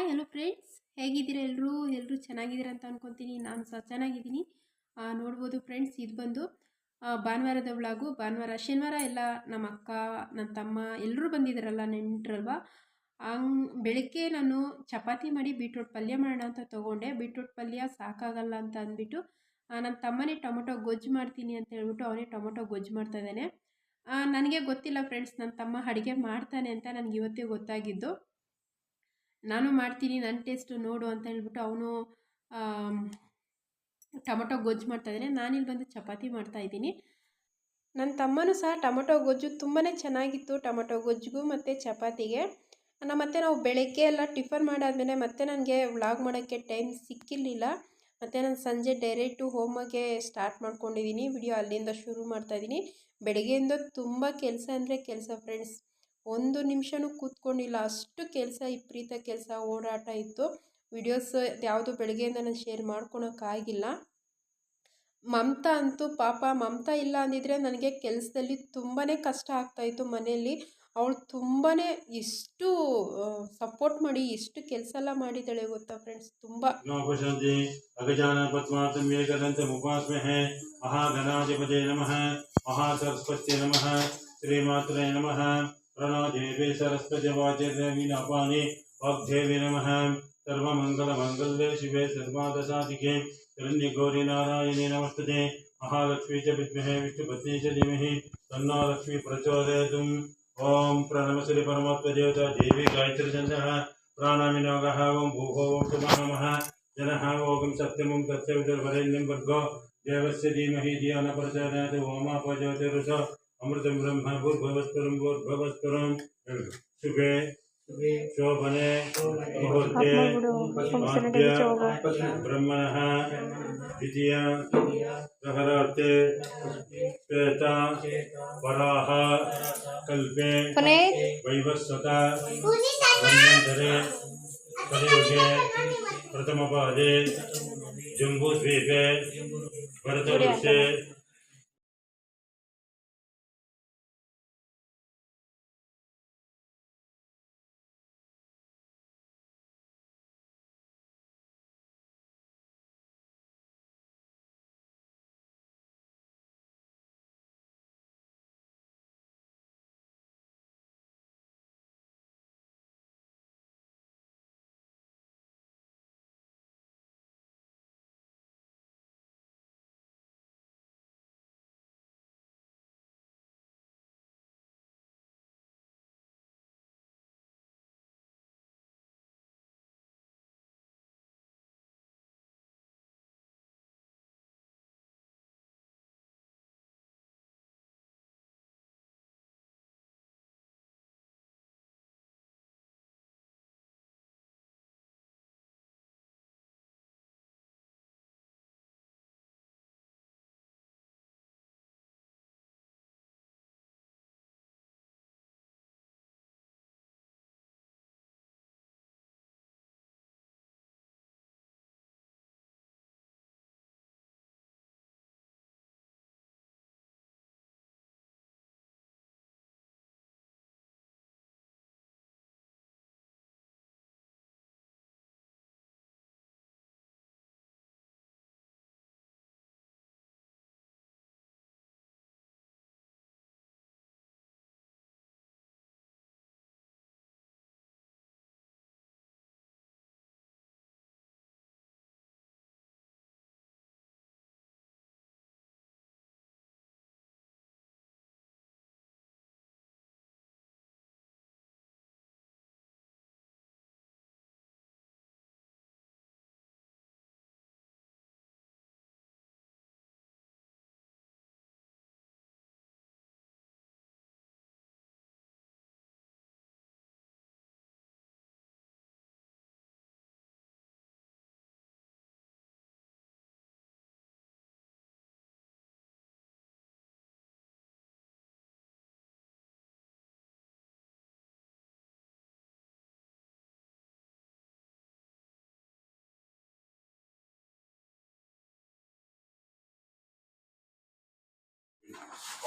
Hi hello friends ಹೇಗಿದ್ದೀರಾ ಎಲ್ಲರೂ ಎಲ್ಲರೂ ಚೆನ್ನಾಗಿದ್ದೀರಾ ಅಂತ ಅನ್ಕೊತೀನಿ. ನಾನು ಸಹ ಚೆನ್ನಾಗಿದ್ದೀನಿ. ನೋಡ್ಬೋದು ಫ್ರೆಂಡ್ಸ್ ಇದು ಬಂದು ಭಾನುವಾರದ ವ್ಲಾಗು ಭಾನುವಾರ, ಶನಿವಾರ ಎಲ್ಲ ನಮ್ಮ ಅಕ್ಕ ನನ್ನ ತಮ್ಮ ಎಲ್ಲರೂ ಬಂದಿದ್ದಾರಲ್ಲ ನೆಂಟ್ರಲ್ವಾ? ಹಂಗ್, ಬೆಳಗ್ಗೆ ನಾನು ಚಪಾತಿ ಮಾಡಿ ಬೀಟ್ರೋಟ್ ಪಲ್ಯ ಮಾಡೋಣ ಅಂತ ತೊಗೊಂಡೆ. ಬೀಟ್ರೋಟ್ ಪಲ್ಯ ಸಾಕಾಗಲ್ಲ ಅಂತ ಅಂದ್ಬಿಟ್ಟು ನನ್ನ ತಮ್ಮನೇ ಟೊಮೊಟೊ ಗೊಜ್ಜು ಮಾಡ್ತೀನಿ ಅಂತ ಹೇಳ್ಬಿಟ್ಟು ಅವನೇ ಟೊಮೊಟೊ ಗೊಜ್ಜು ಮಾಡ್ತಾ ಇದ್ದಾನೆ. ನನಗೆ ಗೊತ್ತಿಲ್ಲ ಫ್ರೆಂಡ್ಸ್ ನನ್ನ ತಮ್ಮ ಅಡುಗೆ ಮಾಡ್ತಾನೆ ಅಂತ ನನಗೆ ಇವತ್ತೇ ಗೊತ್ತಾಗಿದ್ದು. ನಾನು ಮಾಡ್ತೀನಿ ನನ್ನ ಟೇಸ್ಟು ನೋಡು ಅಂತ ಹೇಳ್ಬಿಟ್ಟು ಅವನು ಟೊಮೊಟೊ ಗೊಜ್ಜು ಮಾಡ್ತಾ ಇದ್ದಾನೆ. ನಾನಿಲ್ಲಿ ಬಂದು ಚಪಾತಿ ಮಾಡ್ತಾ ಇದ್ದೀನಿ. ನನ್ನ ತಮ್ಮನೂ ಸಹ ಟೊಮೊಟೊ ಗೊಜ್ಜು ತುಂಬಾ ಚೆನ್ನಾಗಿತ್ತು ಟೊಮೊಟೊ ಗೊಜ್ಜಿಗೂ ಮತ್ತು ಚಪಾತಿಗೆ. ನಾನು ಮತ್ತೆ ನಾವು ಬೆಳಗ್ಗೆ ಎಲ್ಲ ಟಿಫನ್ ಮಾಡಾದಮೇಲೆ ಮತ್ತೆ ನನಗೆ ವ್ಲಾಗ್ ಮಾಡೋಕ್ಕೆ ಟೈಮ್ ಸಿಕ್ಕಿರಲಿಲ್ಲ. ಮತ್ತು ನಾನು ಸಂಜೆ ಡೈರೆಕ್ಟು ಹೋಮಗೆ ಸ್ಟಾರ್ಟ್ ಮಾಡ್ಕೊಂಡಿದ್ದೀನಿ. ವಿಡಿಯೋ ಅಲ್ಲಿಂದ ಶುರು ಮಾಡ್ತಾಯಿದ್ದೀನಿ ಬೆಳಗ್ಗೆಯಿಂದ ತುಂಬ ಕೆಲಸ ಅಂದರೆ ಕೆಲಸ, ಫ್ರೆಂಡ್ಸ್. ಒಂದು ನಿಮಿಷನೂ ಕೂತ್ಕೊಂಡಿಲ್ಲ. ಅಷ್ಟು ಕೆಲಸ, ವಿಪರೀತ ಕೆಲಸ, ಓಡಾಟ ಇತ್ತು. ವಿಡಿಯೋಸ್ ಯಾವುದು ಬೆಳಗ್ಗೆಯಿಂದ ನಾನು ಶೇರ್ ಮಾಡ್ಕೊಳಕ್ಕಾಗಿಲ್ಲ ಮಮತಾ ಅಂತೂ ಪಾಪ, ಮಮತಾ ಇಲ್ಲ ಅಂದಿದ್ರೆ ನನಗೆ ಕೆಲಸದಲ್ಲಿ ತುಂಬಾ ಕಷ್ಟ ಆಗ್ತಾಯಿತ್ತು ಮನೆಯಲ್ಲಿ. ಅವಳು ತುಂಬಾ ಇಷ್ಟು ಸಪೋರ್ಟ್ ಮಾಡಿ ಇಷ್ಟು ಕೆಲಸ ಎಲ್ಲ ಮಾಡಿದ್ದಾಳೆ ಗೊತ್ತಾ ಫ್ರೆಂಡ್ಸ್ ತುಂಬ. ಮಹಾಗಣಾಧಿಪತಿ ನಮಃ ಮಹಾ ಸರಸ್ವತಿ ನಮಃ ನಮಃ. नमः प्रणवदेवी सरस्वत्यवाचिर्वीणापानि वाग्देवी नमः। सर्वमङ्गलमङ्गल्ये शिवे सर्वादशाधिके। हिरण्यगौरी नारायणे नमस्तते। महालक्ष्मी च विद्महे, विष्णुपत्नी च धीमहि। तन्नो लक्ष्मी प्रचोदयतु। ॐ प्रणमश्री परमात्मदेवता, देवी गायत्रीचन्द्रः। प्राणामिनोगः ॐ भूः ॐ नमः। जनः, ओगं सत्यमं तत्सवितुर्वरेण्यं भर्गो देवस्य धीमहि धिया न प्रचोदयात् ओमापजोतिरुष अमृतं ब्रह्म भूर्भवस्परं भूर्भवस्परं शुभे। शोभने। मुहूर्ते। आद्य ब्रह्मणः। द्वितीय। प्रहरार्थे श्वेता। वराह। कल्पे। वैवस्वता। मन्वन्तरे कलियुगे प्रथमपादे। जम्बूद्वीपे। भरतवर्षे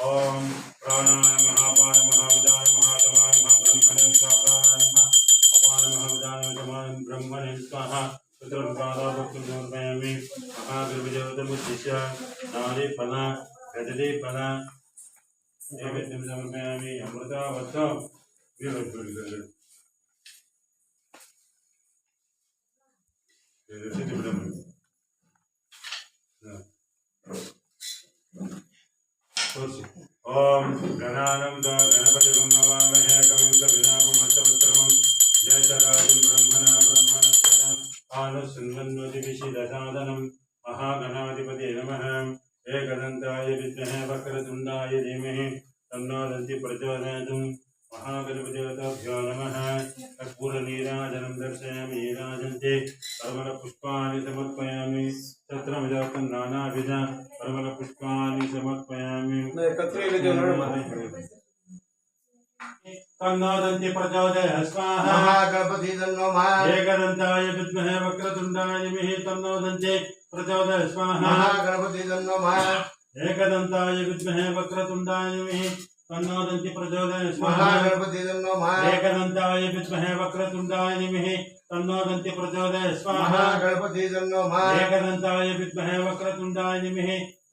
ओम प्राणाय महापाय महाविदाय महातमाय महाब्रह्मणे स्वाहाय नमः। अपाय महाविदाय महातमाय ब्रह्मणे स्वाहा। चतुर्पादाभक्तिर्नोर्मयामि महागर्भजगतमुद्दिश्य नारीफल गजलीफल नैवेद्यं समर्पयामि अमृतावत्सव। विभक्तिर्गल Gracias. ओम गणानंद गणपति नवामहे कविं कविनामस्तवत्रमं जयतराजं ब्रह्मणा ब्रह्मणस्पद। आनुसन्वन्वतिविशिदसादनं महागणाधिपते नमः। एकदन्ताय विद्महे वक्रतुण्डाय धीमहि। तन्नो दन्ति प्रचोदयात्। महागणपतिभ्यो नमः। कर्पूरनीराजनं दर्शयामि नीराजन्ते परमलपुष्पाणि समर्पयामि। तत्र समर्पयामि। तन्नोदन्ति प्रचोदय स्वाहा। महागणपति तन्नो महा एकदन्ताय विद्महे वक्रतुण्डाय धीमहि तन्नोदन्ति प्रचोदय स्वाहा। महागणपति तन्नो महा एकदन्ताय विद्महे वक्रतुण्डाय धीमहि तन्नोदन्ति प्रचोदय स्वाहा। महागणपति तन्नो महा एकदन्ताय विद्महे वक्रतुण्डाय धीमहि तन्नोदन्ति प्रचोदय स्वाहा। महागणपति तन्नो महा एकदन्ताय विद्महे वक्रतुण्डाय धीमहि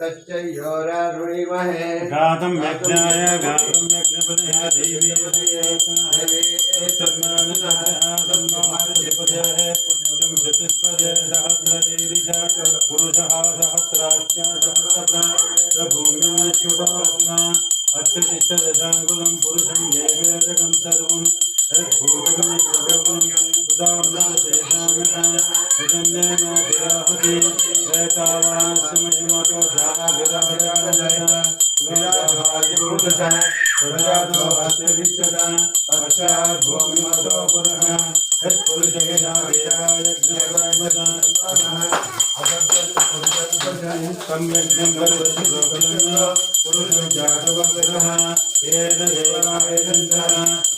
तस्योरुणीमहे घातम यज्ञाय घातम यज्ञपदय देवी पुण्यं चतुष्पदे सहस्रशीरिषा पुरुषः सहस्राख्या सहस्रप्रा भूम्या शिवभावना अत्यतिष्ठदशाङ्कुलं पुरुषं जैवेदकं सर्वं सम्यग्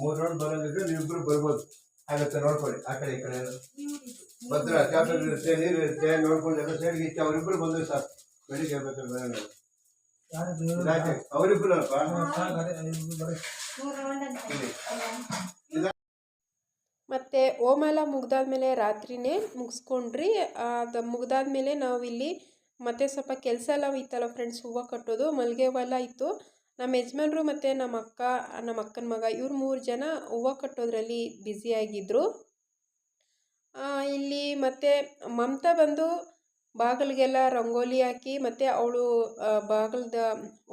ಮೂರ್ ರೌಂಡ್ ಬರೋದಿದ್ರೆ ನೀವಿಬ್ರು ಬರ್ಬೋದು. ಆಗತ್ತೆ ನೋಡ್ಕೊಳ್ಳಿ. ಆ ಕಡೆ ಈ ಕಡೆ. ಭದ್ರ ಚಾಪಲ್ ಇರುತ್ತೆ ನೀರು ಇರುತ್ತೆ ನೋಡ್ಕೊಂಡು ಎಲ್ಲ ಸೈಡ್ಗೆ ಇತ್ತು ಅವರಿಬ್ರು ಬಂದ್ರು ಸರ್ ಬೆಳಿಗ್ಗೆ ಬೇಕಾದ್ರೆ ಬರೋಣ ಇದಾಕೆ ಅವರಿಬ್ರು ಅಲ್ಪ ಮತ್ತು ಹೋಮ ಎಲ್ಲ ಮುಗ್ದಾದ್ಮೇಲೆ ರಾತ್ರಿನೇ ಮುಗಿಸ್ಕೊಂಡ್ರಿ. ಅದು ಮುಗ್ದಾದ್ಮೇಲೆ ನಾವಿಲ್ಲಿ ಇಲ್ಲಿ ಮತ್ತೆ ಸ್ವಲ್ಪ ಕೆಲಸ ಎಲ್ಲ ಇತ್ತಲ್ಲ ಫ್ರೆಂಡ್ಸ್ ಹೂವು ಕಟ್ಟೋದು ಮಲ್ಲಿಗೆ ಹೂವೆಲ್ಲ ಎಲ್ಲ ಇತ್ತು. ನಮ್ಮ ಯಜಮಾನ್ರು ಮತ್ತು ನಮ್ಮ ಅಕ್ಕ, ನಮ್ಮ ಅಕ್ಕನ ಮಗ, ಇವ್ರು ಮೂರು ಜನ ಹೂವು ಕಟ್ಟೋದ್ರಲ್ಲಿ ಬ್ಯುಸಿಯಾಗಿದ್ದರು ಇಲ್ಲಿ ಮತ್ತು ಮಮತಾ ಬಂದು ಬಾಗಿಲಿಗೆಲ್ಲ ರಂಗೋಲಿ ಹಾಕಿ ಮತ್ತು ಅವಳು ಬಾಗಿಲ್ದ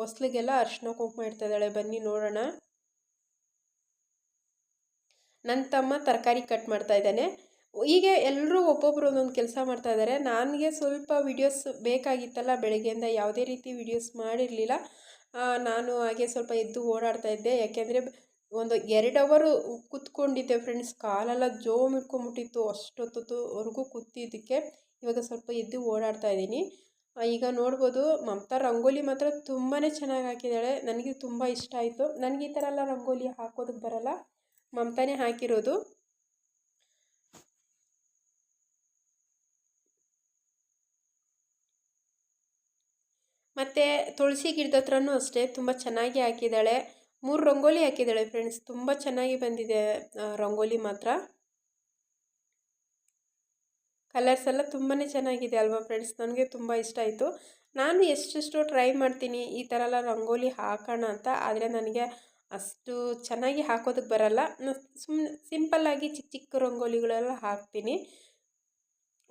ಹೊಸ್ಲಿಗೆಲ್ಲ ಅರ್ಶಿನ ಕುಂಕುಮ ಇಡ್ತಾ ಬನ್ನಿ ನೋಡೋಣ. ನನ್ನ ತಮ್ಮ ತರಕಾರಿ ಕಟ್ ಮಾಡ್ತಾ ಇದ್ದಾನೆ. ಹೀಗೆ ಎಲ್ಲರೂ ಒಬ್ಬೊಬ್ಬರು ಒಂದೊಂದು ಕೆಲಸ ಮಾಡ್ತಾ ಇದ್ದಾರೆ ನನಗೆ ಸ್ವಲ್ಪ ವಿಡಿಯೋಸ್ ಬೇಕಾಗಿತ್ತಲ್ಲ, ಬೆಳಗ್ಗೆಯಿಂದ ಯಾವುದೇ ರೀತಿ ವಿಡಿಯೋಸ್ ಮಾಡಿರಲಿಲ್ಲ. ನಾನು ಹಾಗೆ ಸ್ವಲ್ಪ ಎದ್ದು ಓಡಾಡ್ತಾ ಇದ್ದೆ. ಯಾಕೆಂದರೆ ಒಂದು ಎರಡು ಅವರು ಕೂತ್ಕೊಂಡಿದ್ದೆ ಫ್ರೆಂಡ್ಸ್ ಕಾಲೆಲ್ಲ ಜೋಮ್ ಇಟ್ಕೊಂಬಿಟ್ಟಿತ್ತು ಅಷ್ಟೊತ್ತೊತ್ತುವರೆಗೂ ಕೂತಿದ್ದಕ್ಕೆ. ಇವಾಗ ಸ್ವಲ್ಪ ಎದ್ದು ಓಡಾಡ್ತಾ ಇದ್ದೀನಿ. ಈಗ ನೋಡ್ಬೋದು, ಮಮತಾ ರಂಗೋಲಿ ಮಾತ್ರ ತುಂಬಾ ಚೆನ್ನಾಗಿ ಹಾಕಿದ್ದಾಳೆ. ನನಗೆ ತುಂಬ ಇಷ್ಟ ಆಯಿತು. ನನಗೆ ಈ ಥರ ಎಲ್ಲ ರಂಗೋಲಿ ಹಾಕೋದಕ್ಕೆ ಬರಲ್ಲ. ಮಮತಾನೇ ಹಾಕಿರೋದು. ಮತ್ತು ತುಳಸಿ ಗಿಡದ ಹತ್ರನೂ ಅಷ್ಟೇ, ತುಂಬ ಚೆನ್ನಾಗಿ ಹಾಕಿದ್ದಾಳೆ. ಮೂರು ರಂಗೋಲಿ ಹಾಕಿದ್ದಾಳೆ ಫ್ರೆಂಡ್ಸ್ ತುಂಬ ಚೆನ್ನಾಗಿ ಬಂದಿದೆ ರಂಗೋಲಿ ಮಾತ್ರ. ಕಲರ್ಸ್ ಎಲ್ಲ ತುಂಬಾ ಚೆನ್ನಾಗಿದೆ ಅಲ್ವಾ ಫ್ರೆಂಡ್ಸ್ ನನಗೆ ತುಂಬ ಇಷ್ಟ ಆಯಿತು. ನಾನು ಎಷ್ಟೆಷ್ಟು ಟ್ರೈ ಮಾಡ್ತೀನಿ ಈ ಥರ ಎಲ್ಲ ರಂಗೋಲಿ ಹಾಕೋಣ ಅಂತ, ಆದರೆ ನನಗೆ ಅಷ್ಟು ಚೆನ್ನಾಗಿ ಹಾಕೋದಕ್ಕೆ ಬರಲ್ಲ. ಸುಮ್ಮನೆ ಸಿಂಪಲ್ಲಾಗಿ ಚಿಕ್ಕ ಚಿಕ್ಕ ರಂಗೋಲಿಗಳೆಲ್ಲ ಹಾಕ್ತೀನಿ.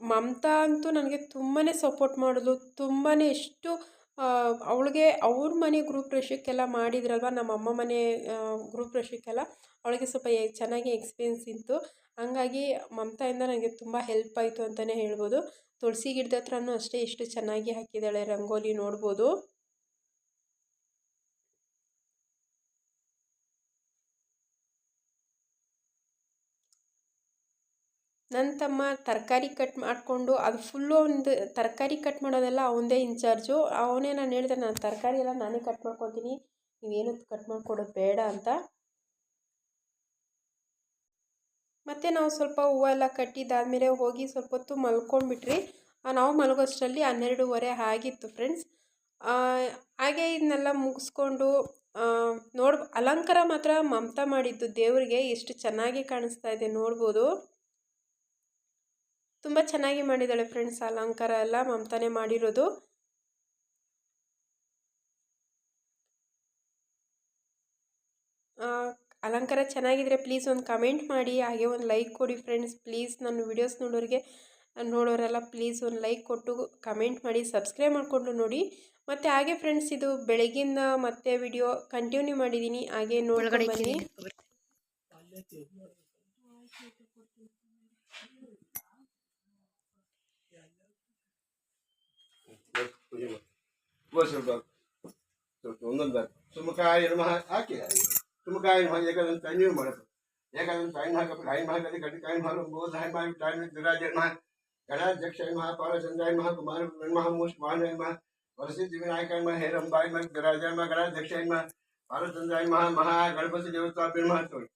ಮಮತಾ ಅಂತೂ ನನಗೆ ತುಂಬಾ ಸಪೋರ್ಟ್ ಮಾಡೋದು ತುಂಬಾ ಎಷ್ಟು ಅವಳಿಗೆ ಅವ್ರ ಮನೆ ಗ್ರೂಪ್ ಪ್ರವೇಶಕ್ಕೆಲ್ಲ ಮಾಡಿದ್ರಲ್ವ? ನಮ್ಮ ಅಮ್ಮ ಮನೆ ಗ್ರೂಪ್ ಪ್ರವೇಶಕ್ಕೆಲ್ಲ ಅವಳಿಗೆ ಸ್ವಲ್ಪ ಚೆನ್ನಾಗಿ ಎಕ್ಸ್ಪೀರಿಯನ್ಸ್ ಇತ್ತು. ಹಂಗಾಗಿ ಮಮತಾಯಿಂದ ನನಗೆ ತುಂಬ ಹೆಲ್ಪ್ ಆಯಿತು ಅಂತಲೇ ಹೇಳ್ಬೋದು. ತುಳಸಿ ಗಿಡದ ಹತ್ರನೂ ಅಷ್ಟೇ ಎಷ್ಟು ಚೆನ್ನಾಗಿ ಹಾಕಿದ್ದಾಳೆ ರಂಗೋಲಿ ನೋಡ್ಬೋದು. ನನ್ನ ತಮ್ಮ ತರಕಾರಿ ಕಟ್ ಮಾಡಿಕೊಂಡು ಅದು ಫುಲ್ಲು ಒಂದು ತರಕಾರಿ ಕಟ್ ಮಾಡೋದೆಲ್ಲ ಅವನದೇ ಇನ್ಚಾರ್ಜು ಅವನೇ ನಾನು ಹೇಳಿದೆ, ನಾನು ತರಕಾರಿ ಎಲ್ಲ ನಾನೇ ಕಟ್ ಮಾಡ್ಕೊತೀನಿ. ನೀವೇನು ಕಟ್ ಮಾಡಿಕೊಡೋದು ಬೇಡ ಅಂತ. ಮತ್ತು ನಾವು ಸ್ವಲ್ಪ ಹೂವೆಲ್ಲ ಕಟ್ಟಿದ್ದಾದಮೇಲೆ ಹೋಗಿ ಸ್ವಲ್ಪ ಹೊತ್ತು ಮಲ್ಕೊಂಡ್ಬಿಟ್ರಿ. ನಾವು ಮಲಗೋಷ್ಟರಲ್ಲಿ ಹನ್ನೆರಡೂವರೆ ಆಗಿತ್ತು ಫ್ರೆಂಡ್ಸ್ ಹಾಗೆ ಇದನ್ನೆಲ್ಲ ಮುಗಿಸ್ಕೊಂಡು ನೋಡ್ ಅಲಂಕಾರ ಮಾತ್ರ ಮಮತಾ ಮಾಡಿದ್ದು ದೇವರಿಗೆ. ಎಷ್ಟು ಚೆನ್ನಾಗಿ ಕಾಣಿಸ್ತಾ ಇದೆ ನೋಡ್ಬೋದು. ತುಂಬ ಚೆನ್ನಾಗಿ ಮಾಡಿದ್ದಾಳೆ ಫ್ರೆಂಡ್ಸ್ ಅಲಂಕಾರ ಎಲ್ಲ ಮಮತಾನೇ ಮಾಡಿರೋದು. ಅಲಂಕಾರ ಚೆನ್ನಾಗಿದ್ರೆ ಪ್ಲೀಸ್ ಒಂದು ಕಮೆಂಟ್ ಮಾಡಿ ಹಾಗೆ ಒಂದು ಲೈಕ್ ಕೊಡಿ ಫ್ರೆಂಡ್ಸ್ ಪ್ಲೀಸ್ ನನ್ನ ವೀಡಿಯೋಸ್ ನೋಡೋರಿಗೆ ನೋಡೋರೆಲ್ಲ ಪ್ಲೀಸ್ ಒಂದು ಲೈಕ್ ಕೊಟ್ಟು ಕಮೆಂಟ್ ಮಾಡಿ ಸಬ್ಸ್ಕ್ರೈಬ್ ಮಾಡಿಕೊಂಡು ನೋಡಿ. ಮತ್ತು ಹಾಗೆ ಫ್ರೆಂಡ್ಸ್ ಇದು ಬೆಳಗಿಂದ ಮತ್ತೆ ವಿಡಿಯೋ ಕಂಟಿನ್ಯೂ ಮಾಡಿದ್ದೀನಿ ಹಾಗೆ ನೋಡ್ಕೊಂಡು ಬನ್ನಿ. ಪೂಜೆ ಮಾಡಿ ಹೋಗಿ ಸ್ವಲ್ಪ ಸ್ವಲ್ಪ ಒಂದೊಂದು ಸುಮಕಾಯ ನಮಃ ಹಾಕಿ ಸುಮಕಾಯ ನಮಃ ಏಕದಂತ ನೀವು ಮಾಡಬೇಕು ಏಕದಂತ ಐನ್ ಹಾಕಬೇಕು ಐನ್ ಹಾಕಲಿ ಗಡ್ಡಿ ಕಾಯಿ ಮಾರು ಬೋಧ ಹೈ ಮಾಡಿ ಕಾಯಿ ವಿರಾಜ ನಮಃ ಗಣಾಧ್ಯಕ್ಷ ನಮಃ ಪಾಲಚಂದ್ರಾಯ ನಮಃ ಕುಮಾರ ನಮಃ ಮೂಷ್ ಮಾನ ನಮಃ ವರಸಿದ್ಧಿ ವಿನಾಯಕ ನಮಃ ಹೇ ರಂಬಾಯ ನಮಃ ಗರಾಜ ನಮಃ ಗಣಾಧ್ಯಕ್ಷ ನಮಃ ಪಾಲಚಂದ್ರಾಯ ನಮಃ ಮಹಾ ಗಣಪತಿ ದೇವತಾ ನಮಃ ತೋಳಿ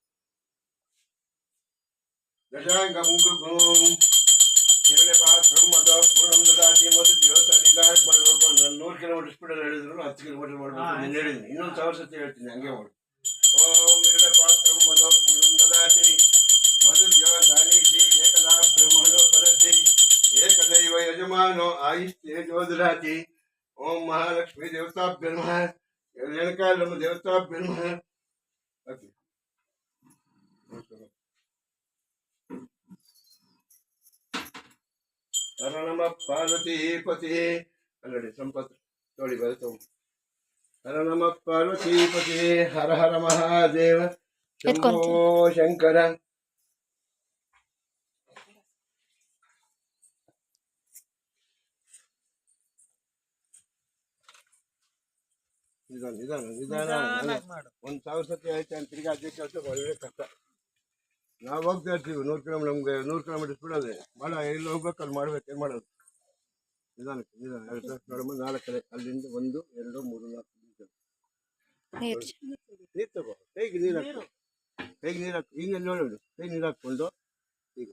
ದಶಾಂಗ ಮುಂಗು ಗುಂ ಕಿರಳೆ ಪಾತ್ರಂ ಮದ ಪೂರ್ಣಂ ದದಾತಿ ಮಧು ದಿವಸ ನಿಧಾನ ಮಾಡಬೇಕು ನಾನು ನೂರು ಕಿಲೋಮೀಟರ್ ಸ್ಪೀಡಲ್ಲಿ ಹೇಳಿದ್ರು ಹತ್ತು ಕಿಲೋಮೀಟರ್ ಮಾಡಬೇಕು ನಾನು ಹೇಳಿದ್ದೀನಿ ಇನ್ನೊಂದು ಸಾವಿರ ಸತಿ ಹೇಳ್ತೀನಿ ಹಂಗೆ ಮಾಡಿ. ಓಂ ಕಿರಳೆ ಪಾತ್ರಂ ಮದ ಪೂರ್ಣಂ ದದಾತಿ ಮಧು ದಿವಸ ನೀತಿ ಏಕದಾ ಬ್ರಹ್ಮಣೋ ಪರತಿ ಏಕದೈವ ಯಜಮಾನೋ ಆಯುಷ್ಯೇಜೋ ಜೋದರಾತಿ ಓಂ ದೇವತಾ ದೇವತಾಭ್ಯ ನಮಃ ನಮ್ಮ ದೇವತಾಭ್ಯ ನಮಃ ಓಕೆ. ಹರ ನಮ ಪಾರ್ವತಿ ಪತಿ ಅಲ್ಲಡಿ ಸಂಪತ್ ನೋಡಿ ಬರುತ್ತ ಹರ ನಮ ಪಾರ್ವತಿ ಪತಿ ಹರ ಹರ ಮಹಾದೇವ ಶಂಭೋ ಶಂಕರ ನಿಧಾನ ನಿಧಾನ ನಿಧಾನ ಒಂದ್ ಸಾವಿರ ಸತಿ ಆಯ್ತು ಅಂತ ತಿರ್ಗಿ ಅದೇ ಕೆಲಸ ಒಳ್ಳೆ ಕಷ್ಟ ನಾವು ಹೋಗ್ತಾ ಇರ್ತೀವಿ ನೂರು ಕಿಲೋಮೀಟರ್ ನಮಗೆ ನೂರು ಕಿಲೋಮೀಟರ್ ಸ್ಪೀಡ್ ಅದೇ ಮಾಡ ಎಲ್ಲಿ ಹೋಗ್ಬೇಕು ಅಲ್ಲಿ ಮಾಡ್ಬೇಕು ಏನು ಮಾಡೋದು? ನಿಧಾನಕ್ಕೆ ನಿಧಾನ. ಎರಡು ನೋಡಮ್ಮ ನಾಲ್ಕು ಕಡೆ ಅಲ್ಲಿಂದ ಒಂದು ಎರಡು ಮೂರು ನಾಲ್ಕು ನೀರು ತಗೋ. ಹೇಗೆ ನೀರು ಹಾಕು ಹೇಗೆ ನೀರು ಹಾಕು ಹಿಂಗೆ ನೋಡೋದು ಹೇಗೆ ನೀರು ಹಾಕ್ಕೊಂಡು? ಈಗ.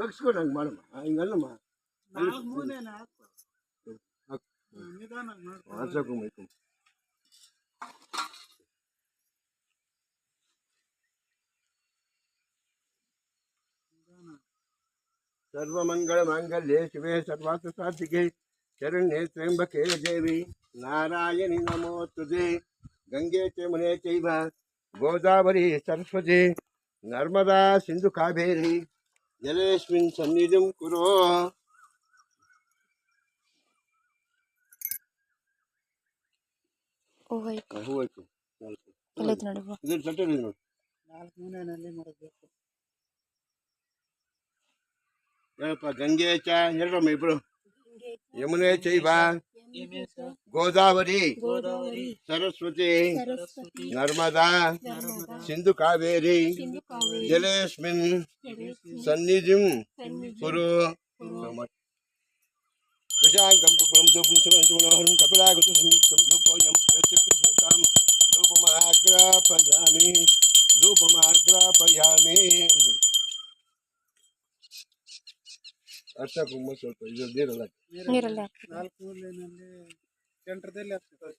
ಬಗ್ಸ್ಕೊಂಡು ಹಂಗೆ ಮಾಡಮ್ಮ. ಹಿಂಗಲ್ಲಮ್ಮ. ಹಾಕು. ಮೈಕು ಸರ್ವಮಂಗಳ ಮಾಂಗಲ್ಯೆ ಶಿವೆ ಸರ್ವಾರ್ಥ ಸಾಧಿಕೆ ಶರಣ್ಯೆ ತ್ರ್ಯಂಬಕೆ ದೇವಿ ನಾರಾಯಣಿ ನಮೋಸ್ತುತೆ ಗಂಗೆ ಚ ಮುನೆ ಚೈವ ಗೋದಾವರಿ ಸರಸ್ವತಿ ನರ್ಮದಾ ಸಿಂಧು ಕಾವೇರಿ ಜಲೇಸ್ಮಿನ್ ಸನ್ನಿಧಿಂ ಕುರು ಹೂವೈಕು ಹೂ ಆಯ್ತು ನಾಲ್ಕು ಎಲ್ಲೈತೆ ನೋಡಿ ಬಾ. ಇದ್ರ ತಟ್ಟೆ ನೋಡಿ ಏನಪ್ಪ ಗಂಗೆ గంగే చరమ్మ ఇప్పుడు. యమునే చైవ గోదావరి. సరస్వతి. నర్మదా. సింధు కావేరి. జలేస్మిన్. సన్నిధిం. కురు. దశాంగం కుపురం దోపుంచమంచుమనోహరం కపిలాగుత సంయుక్తం దోపోయం ప్రత్యుక్తం ಅರ್ಶ ಕುಂಬ ಸ್ವಲ್ಪ ಇದು ನೀರಲ್ಲ. ನಾಲ್ಕು ಮೂರು ಲೈನಲ್ಲಿ ಸೆಂಟ್ರದಲ್ಲಿ ಹಾಕ್ತದೆ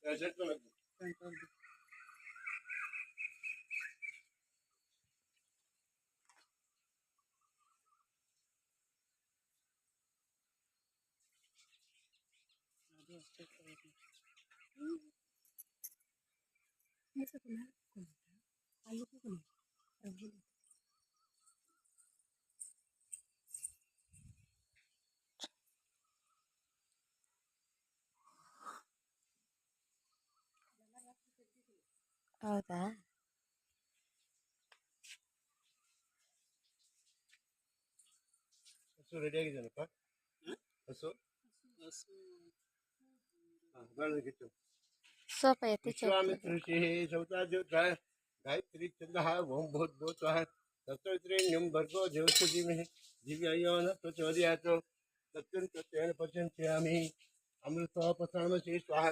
ಹೌದಾ ಹಸು ರೆಡಿ ಆಗಿದೆಯಲ್ಲಪ್ಪ? ಹಸು? ಬೆಳೆದಕ್ಕಿತ್ತು सोप येते गायत्री चंद हा ओम भूत भूत सत्तरी न्यम भर्गो देवसुदी में दिव्यायो न प्रचोदयातो सत्यं सत्येन पचन्त्यामि अमृतोपसामशे स्वाहा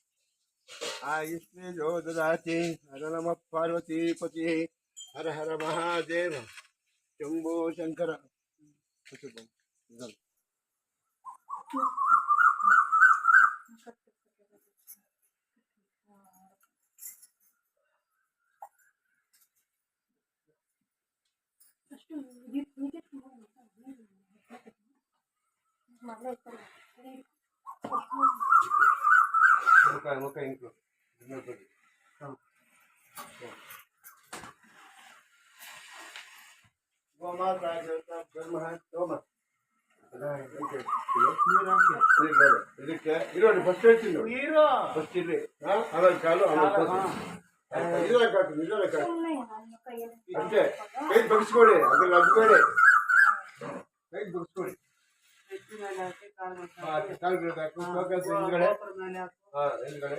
आयुष्मे जो ददाति हर नम पार्वती पति हर हर महादेव। शंभो शंकर। ಮುಖ ಮುಖ ಇಂಕು ಇನ್ನೊಬ್ಬರು ಹಾಂ गोमाता जगता ब्रह्म है सोम ఫస్ట్ వచ్చిండు హీరో ఫస్ట్ ఇల్లు అలా చాలు ఇదే కాదు ఇదే కాదు అంతే కైకి పగుసుకోడే అక్కడ అడ్డుకోడే కైకి పగుసుకోడే కాలు కాలు ಹಾ, ಕಾಲು ಬಿಡಬೇಕು ಫೋಕಸ್ ಹಿಂದ್ಗಡೆ ಹಾ ಹಿಂದ್ಗಡೆ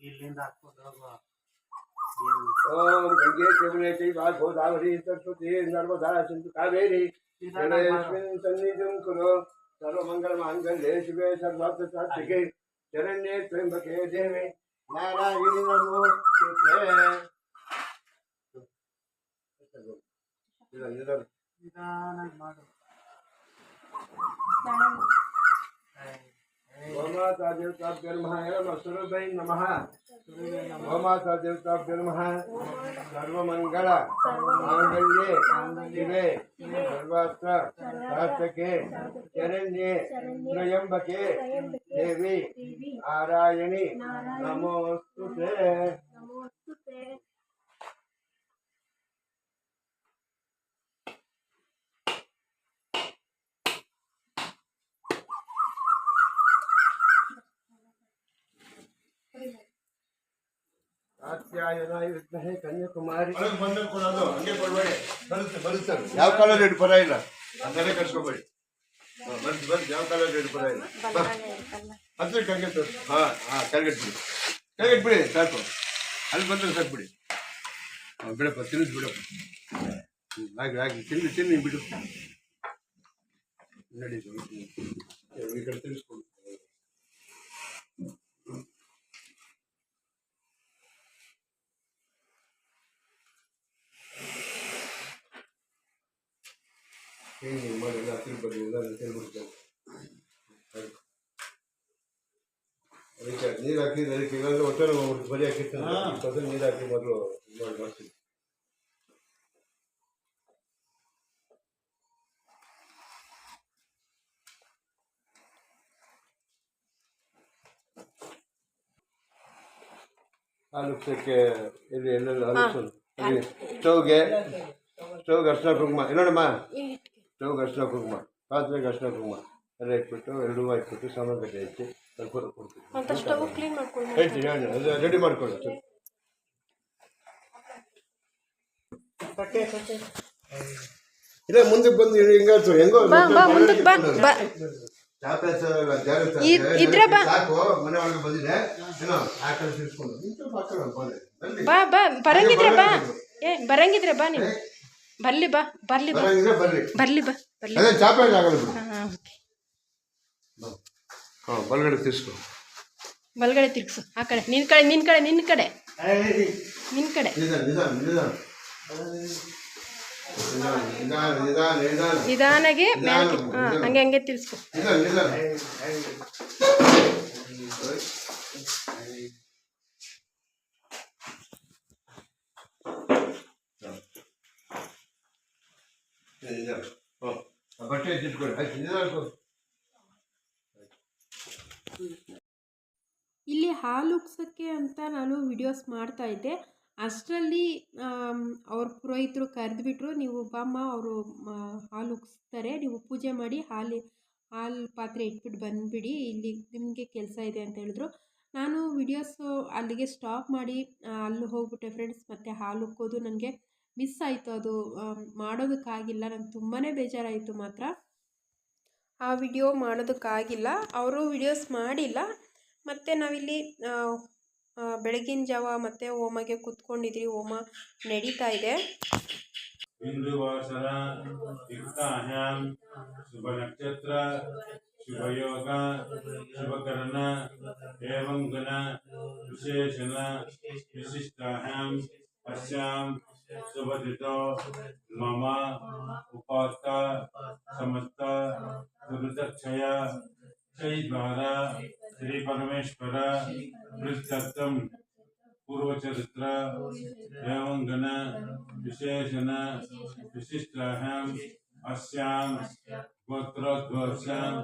ಇಲ್ಲಿಂದ ಹಾಕ್ಕೊಂಡು ಹೋಗುವ ಓಂ ಗಂಗೆ ಯಮುನೆ ಗೋದಾವರಿ ಸರಸ್ವತಿ ನರ್ಮದಾ ಸಿಂಧು ಕಾವೇರಿ ಜಲೇಸ್ಮಿನ್ ಸನ್ನಿಧಿಂ ಕುರು ಸರ್ವಮಂಗಲ ಮಾಂಗಲ್ಯೆ ಶಿವೆ ಸರ್ವಾರ್ಥ ಸಾತ್ವಿಕೆ ಶರಣ್ಯೆ ತ್ರ್ಯಂಬಕೆ ದೇವಿ ನಾರಾಯಣಿ ನಮೋಸ್ತುತೆ ನಿಧಾನ, ನಿಧಾನ. ನಿಧಾನಾಗಿ ಮಾಡು माता देवताभ्य नम। सूर्य नम गोमाता देवताभ्य सर्वंगल मांगल्ये शिवे सर्वास्त्र सास्तके शरण्ये देवी, नारायणी नमोस्तुते ಯಾವ ಕಾಲ ರೇಟ್ ಪರ ಇಲ್ಲ? ಅಂದರೆ ಕರ್ಸ್ಕೊಬೇಡಿ. ಬರ್ತಿ ಬರ್ತಿ ಯಾವ ಕಾಲ ರೇಟ್ ಪರ ಇಲ್ಲ. ಹತ್ತಿರ ಕೈಗೆಟ್ಟು ಹಾ ಹಾ ಕೈಗೆಟ್ಬಿಡಿ ಕೈಗೆಟ್ಬಿಡಿ ಸಾಕು. ಅಲ್ಲಿ ಬಂದ್ರೆ ಸಾಕು ಬಿಡಿ. ಬಿಡಪ್ಪ ತಿನ್ನಿಸ್ ಬಿಡಪ್ಪ. ಆಗಿ ಆಗಿ ತಿನ್ನಿ ತಿನ್ನಿ ಬಿಡು. ನಡೀತು. ಈ ಕಡೆ ತಿನ್ನಿಸ್ಕೊಂಡು. ಹೀಗೆ ಮಾಡಿ ಎಲ್ಲ ತಿರುಪತಿ ಎಲ್ಲ ತಿರುಗ್ಬಿಡ್ತೇವೆ ಅದಕ್ಕೆ ನೀರು ಹಾಕಿದ್ರೆ ಅದಕ್ಕೆ ಇಲ್ಲಾಂದ್ರೆ ಹೊಟ್ಟೆ ನೋವು ಬರೀ ಹಾಕಿರ್ತಾನೆ. ನೀರು ಹಾಕಿ ಮೊದಲು ಇದು ಮಾಡಿ ಮಾಡ್ತೀನಿ ಹಾಲುಕ್ಷಕ್ಕೆ ಇಲ್ಲಿ ಎಲ್ಲೆಲ್ಲ ಹಾಲು ಸ್ಟವ್ಗೆ ಸ್ಟವ್ಗೆ ಅರ್ಶನ ಕುಂಕುಮ. ನೋಡಮ್ಮ ಸ್ಟವ್ಗೆ ಅರಿಶಿನ ಕುಂಕುಮ ಪಾತ್ರೆಗೆ ಅರಿಶಿನ ಕುಂಕುಮ ಎಲ್ಲ ಇಟ್ಬಿಟ್ಟು ಎರಡೂ ಇಟ್ಬಿಟ್ಟು ಸಾಮಾನು ಗಡ್ಡೆ ಹೆಚ್ಚಿ ಕರ್ಕೊಂಡು ಕೊಡ್ತೀವಿ ರೆಡಿ ಮಾಡ್ಕೊಳ್ಳಿ. ಸರ್ ಇಲ್ಲ ಮುಂದಕ್ಕೆ ಬಂದು ಹಿಂಗಾಯ್ತು ಹೆಂಗೋ ಮುಂದಕ್ಕೆ ಬಾ ಇದ್ರ ಬಾ. ಏ ಬರಂಗಿದ್ರೆ ಬಾ ನೀವು. ಬರ್ಲಿ ಬಾ ಬರ್ಲಿ ಬಾ. ಬರ್ಲಿ ಬಾ ಬರ್ಲಿ ಅದೇ ಚಾಪೇಜ್ ತಿರ್ಗಿಸು. ಆ ಕಡೆ ನಿನ್ ಕಡೆ ನಿನ್ ಕಡೆ ನಿನ್ ಕಡೆ. ನಿನ್ ಕಡೆ. ನಿಧಾನಗೆ ಹಂಗೆ ಹಂಗೆ ತಿರ್ಸ್ಕೊ ಬಟ್ಟೆ ಇಲ್ಲಿ ಹಾಲು ಅಂತ ನಾನು ವಿಡಿಯೋಸ್ ಮಾಡ್ತಾ ಇದ್ದೆ. ಅಷ್ಟರಲ್ಲಿ ಅವ್ರ ಪುರೋಹಿತರು ಕರೆದ್ಬಿಟ್ರು, ನೀವು ಬಾಮ್ಮ ಅವರು ಹಾಲು ಉಗ್ಸ್ತಾರೆ, ನೀವು ಪೂಜೆ ಮಾಡಿ ಹಾಲು ಹಾಲು ಪಾತ್ರೆ ಇಟ್ಬಿಟ್ಟು ಬಂದುಬಿಡಿ, ಇಲ್ಲಿ ನಿಮಗೆ ಕೆಲಸ ಇದೆ ಅಂತ ಹೇಳಿದ್ರು. ನಾನು ವಿಡಿಯೋಸು ಅಲ್ಲಿಗೆ ಸ್ಟಾಪ್ ಮಾಡಿ ಅಲ್ಲಿ ಹೋಗ್ಬಿಟ್ಟೆ ಫ್ರೆಂಡ್ಸ್ ಮತ್ತು ಹಾಲು ಉಕ್ಕೋದು ನನಗೆ ಮಿಸ್ ಆಯಿತು ಅದು ಮಾಡೋದಕ್ಕಾಗಿಲ್ಲ, ನಂಗೆ ತುಂಬಾ ಬೇಜಾರಾಯಿತು ಮಾತ್ರ. ಆ ವಿಡಿಯೋ ಮಾಡೋದಕ್ಕಾಗಿಲ್ಲ, ಅವರು ವಿಡಿಯೋಸ್ ಮಾಡಿಲ್ಲ. ಮತ್ತು ನಾವಿಲ್ಲಿ ಬೆಳಗಿನ ಜಾವ ಮತ್ತು ಹೋಮಗೆ ಕೂತ್ಕೊಂಡಿದ್ರಿ ಹೋಮ ನಡೀತಾ ಇದೆ. ಶುಭ ನಕ್ಷತ್ರ ಶುಭಕರಣ ವಿಶೇಷಣ ವಿಶಿಷ್ಟಾಹ್ಯಾಂ सुभदितो मम उपास्ता समस्ता गुरुदक्षय श्री द्वारा श्री परमेश्वर वृत्तत्वम पूर्वचरित्र एवं गण विशेषण विशिष्टायाम अस्याम गोत्रोद्वर्षाम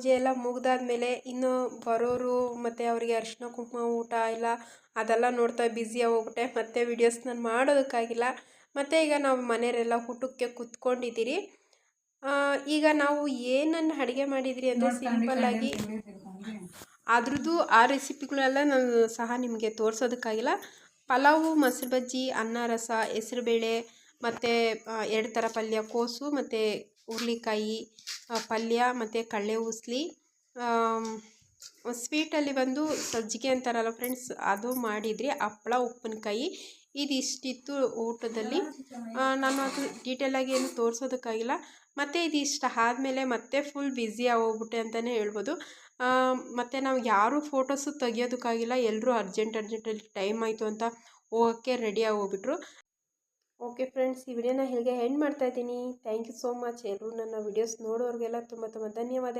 ಪೂಜೆ ಎಲ್ಲ ಮುಗ್ದಾದ್ಮೇಲೆ ಇನ್ನು ಬರೋರು ಮತ್ತು ಅವರಿಗೆ ಅರಿಶಿನ ಕುಂಕುಮ ಊಟ ಎಲ್ಲ ಅದೆಲ್ಲ ನೋಡ್ತಾ ಬ್ಯುಸಿಯಾಗಿ ಹೋಗ್ಬಿಟ್ಟೆ ಮತ್ತೆ ವೀಡಿಯೋಸ್ ನಾನು ಮಾಡೋದಕ್ಕಾಗಿಲ್ಲ. ಮತ್ತು ಈಗ ನಾವು ಮನೆಯವರೆಲ್ಲ ಊಟಕ್ಕೆ ಕೂತ್ಕೊಂಡಿದ್ದೀರಿ. ಈಗ ನಾವು ಏನನ್ನು ಅಡುಗೆ ಮಾಡಿದ್ರಿ ಅಂದರೆ ಸಿಂಪಲ್ಲಾಗಿ ಅದ್ರದ್ದು ಆ ರೆಸಿಪಿಗಳೆಲ್ಲ ನಾನು ಸಹ ನಿಮಗೆ ತೋರಿಸೋದಕ್ಕಾಗಿಲ್ಲ. ಪಲಾವು ಮೊಸರು ಬಜ್ಜಿ ಅನ್ನ ರಸ ಹೆಸರುಬೇಳೆ ಮತ್ತು ಎರಡು ಥರ ಪಲ್ಯ ಕೋಸು ಮತ್ತು ಹುರ್ಳಿಕಾಯಿ ಪಲ್ಯ ಮತ್ತು ಕಡಲೆ ಉಸ್ಲಿ ಸ್ವೀಟಲ್ಲಿ ಬಂದು ಸಜ್ಜಿಗೆ ಅಂತಾರಲ್ಲ ಫ್ರೆಂಡ್ಸ್ ಅದು ಮಾಡಿದ್ರಿ. ಹಪ್ಪಳ, ಉಪ್ಪಿನಕಾಯಿ. ಇದಿಷ್ಟಿತ್ತು ಊಟದಲ್ಲಿ. ನಾನು ಅದು ಡೀಟೇಲಾಗಿ ಏನು ತೋರಿಸೋದಕ್ಕಾಗಿಲ್ಲ. ಮತ್ತು ಇದಿಷ್ಟ ಆದಮೇಲೆ ಮತ್ತೆ ಫುಲ್ ಬ್ಯುಸಿ ಆಗೋಗ್ಬಿಟ್ಟೆ ಅಂತಲೇ ಹೇಳ್ಬೋದು. ಮತ್ತು ನಾವು ಯಾರೂ ಫೋಟೋಸು ತೆಗಿಯೋದಕ್ಕಾಗಿಲ್ಲ. ಎಲ್ಲರೂ ಅರ್ಜೆಂಟ್ ಅರ್ಜೆಂಟಲ್ಲಿ ಟೈಮ್ ಆಯಿತು ಅಂತ ಹೋಗೋಕ್ಕೆ ರೆಡಿ ಆಗೋಗ್ಬಿಟ್ರು. ಓಕೆ ಫ್ರೆಂಡ್ಸ್ ಈ ವಿಡಿಯೋನ ಹೀಗೆ ಮಾಡ್ತಾ ಇದ್ದೀನಿ. ಥ್ಯಾಂಕ್ ಯು ಸೋ ಮಚ್ ಎಲ್ಲರೂ ನನ್ನ ವಿಡಿಯೋಸ್ ನೋಡೋರಿಗೆಲ್ಲ ತುಂಬ ತುಂಬ ಧನ್ಯವಾದ.